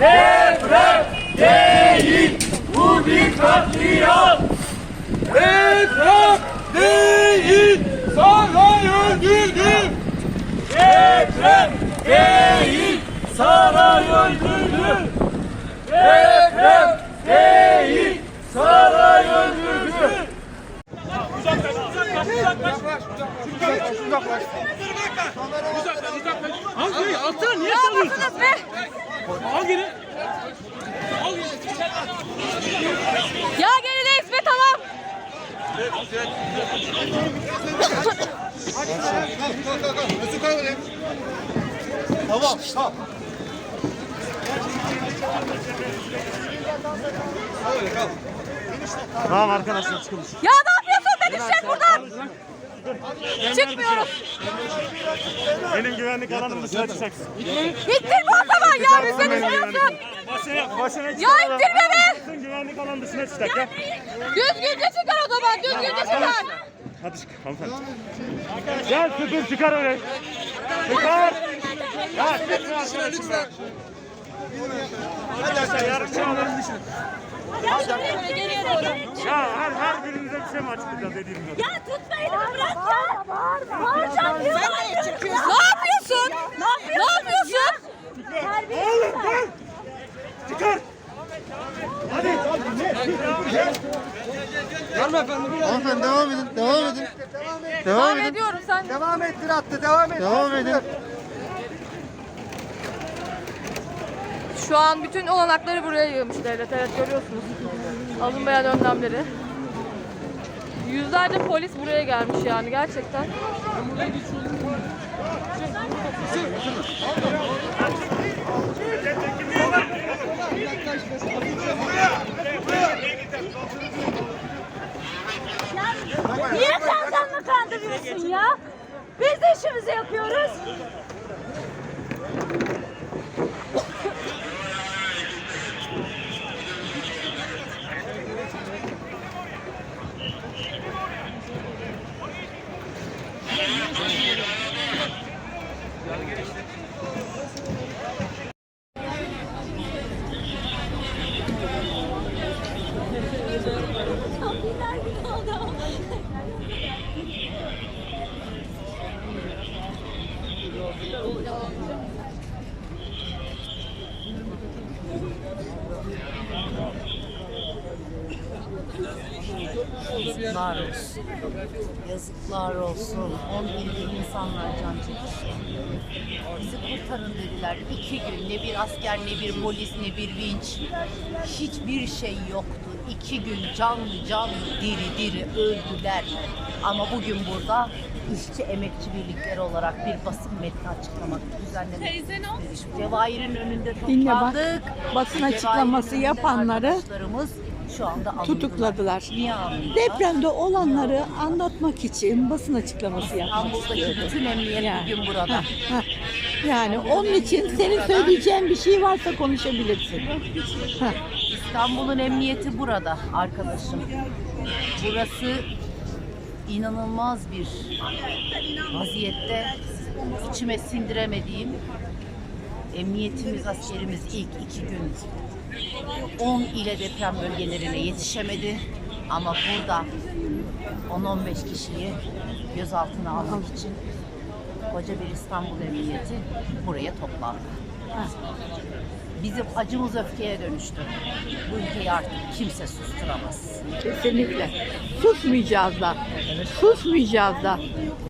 Evren değil, bu bir katliam. Evren değil, sana öldürdüm. Evren değil, sana Ya gerideyiz be tamam. Tamam, tamam. Tamam arkadaşlar çıkın. Ya ne yapıyorsun? Ben düşeceğim buradan. Çıkmıyoruz. Benim güvenlik alanım dışına çıkacaksın. İttirme o zaman ya de düşüyorsun. Başına, başına. Ya ittirme be. Güvenlik alanı dışına çıkacak ya. Düzgünce çıkar o zaman düzgünce çıkar. Hadi çık hanımefendi. Gel süpür çıkar öyle. Çıkar. Ya çıkar lütfen. Arkadaşlar yarışçı alanı dışına. Ya her, her birinize bir şey mi açıklayacağız dediğim gibi? Ya tutma elimi bırak ya. Bağıracağım diyor. Ne yapıyorsun? Ne yapıyorsun? Oğlum gel. Çıkar. Hadi. Hanımefendi devam edin, devam edin. Devam Devam edin. ediyorum sen. Devam ettir attı, devam et. Devam edin. Şu an bütün olanakları buraya yığmış devlet. Evet görüyorsunuz. Alınmayan önlemleri. Yüzlerce polis buraya gelmiş yani gerçekten. Niye sen kandırıyorsun ya? Biz de işimizi yapıyoruz. Yazıklar olsun. Yazıklar olsun. 10 bin insanlar can çekişiyor. Bizi kurtarın dediler. İki gün ne bir asker, ne bir polis, ne bir vinç. Hiçbir şey yoktu. İki gün canlı canlı, diri diri öldüler. Ama bugün burada işçi emekçi birlikleri olarak bir basın metni açıklamak düzenlemek istedik. Cevahir'in önünde Dinle bak, toplandık. basın Cevahir'in açıklaması yapanları şu anda alındılar. tutukladılar. Niye alındılar? Depremde olanları anlatmak için basın açıklaması yapmak İstanbul'daki bütün emniyet Yani. bugün burada. Heh. Yani onun için senin söyleyeceğin bir şey varsa konuşabilirsin. İstanbul'un emniyeti burada arkadaşım. Burası inanılmaz bir vaziyette içime sindiremediğim emniyetimiz, askerimiz ilk iki gün 10 ile deprem bölgelerine yetişemedi. Ama burada 10-15 kişiyi gözaltına almak için koca bir İstanbul Emniyeti buraya toplandı. Bizim acımız öfkeye dönüştü. Bu ülkeyi artık kimse susturamaz. Kesinlikle. Susmayacağız da. Susmayacağız da.